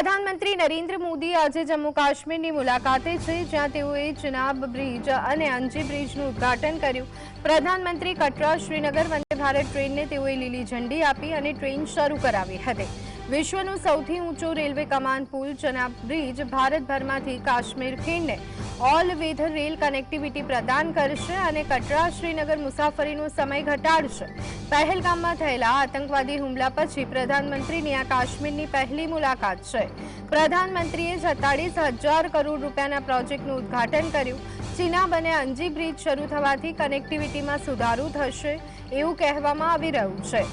પ્રધાનમંત્રી નરેન્દ્ર મોદી આજે જમ્મુ કાશ્મીરની મુલાકાતે છે, જ્યાં તેઓએ ચિનાબ બ્રિજ અને અંજી બ્રિજનું ઉદ્ઘાટન કર્યું. પ્રધાનમંત્રી કટરા શ્રીનગર વંદે ભારત ટ્રેનને તેઓએ લીલી ઝંડી આપી અને ટ્રેન શરૂ કરાવી હતી. વિશ્વનું સૌથી ઊંચો રેલવે કમાન પુલ ચનાબ બ્રિજ ભારતભરમાંથી કાશ્મીર ખીણને ઓલ વેધર રેલ કનેક્ટિવિટી પ્રદાન કરશે અને કટરા શ્રીનગર મુસાફરીનો સમય ઘટાડશે. પહેલગામમાં થયેલા આતંકવાદી હુમલા પછી પ્રધાનમંત્રીની આ કાશ્મીરની પહેલી મુલાકાત છે. પ્રધાનમંત્રીએ સત્તાળીસ હજાર કરોડ રૂપિયાના પ્રોજેક્ટનું ઉદ્ઘાટન કર્યું. ચિનાબ અને અંજી બ્રિજ શરૂ થવાથી કનેક્ટિવિટીમાં સુધારો થશે એવું કહેવામાં આવી રહ્યું છે.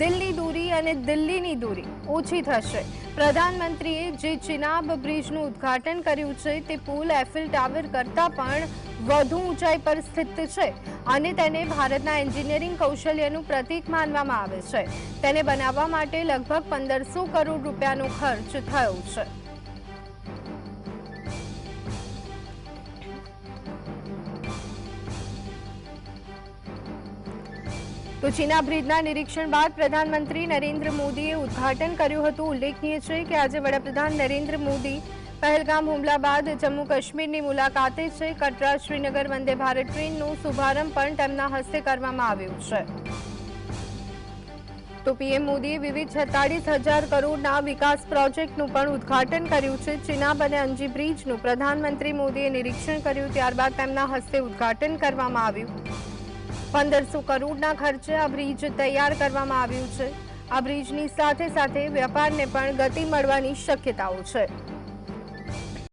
દિલ્હી દૂરી અને દિલ્હીની દૂરી ઓછી થશે. પ્રધાનમંત્રીએ જે ચિનાબ બ્રિજનું ઉદ્ઘાટન કર્યું છે તે પુલ એફિલ ટાવર કરતાં પણ વધુ ઊંચાઈ પર સ્થિત છે અને તેને ભારતના એન્જિનિયરિંગ કૌશલ્યનું પ્રતીક માનવામાં આવે છે. તેને બનાવવા માટે લગભગ પંદરસો કરોડ રૂપિયાનો ખર્ચ થયો છે. તો ચીના બ્રિજના નિરીક્ષણ બાદ પ્રધાનમંત્રી નરેન્દ્ર મોદીએ ઉદ્ઘાટન કર્યું હતું. ઉલ્લેખનીય છે કે આજે વડાપ્રધાન નરેન્દ્ર મોદી પહેલગામ હુમલા બાદ જમ્મુ કાશ્મીરની મુલાકાતે છે. કટરા શ્રીનગર વંદે ભારત ટ્રેનનો શુભારંભ પણ તેમના હસ્તે કરવામાં આવ્યું છે. તો પીએમ મોદીએ વિવિધ છેતાળીસ હજાર કરોડના વિકાસ પ્રોજેક્ટનું પણ ઉદ્ઘાટન કર્યું છે. ચિનાબ અને અંજી બ્રિજનું પ્રધાનમંત્રી મોદીએ નિરીક્ષણ કર્યું, ત્યારબાદ તેમના હસ્તે ઉદ્ઘાટન કરવામાં આવ્યું. પંદરસો કરોડના ખર્ચે આ બ્રિજ તૈયાર કરવામાં આવ્યું છે. આ બ્રિજની સાથે સાથે વેપારને પણ ગતિ મળવાની શક્યતાઓ છે.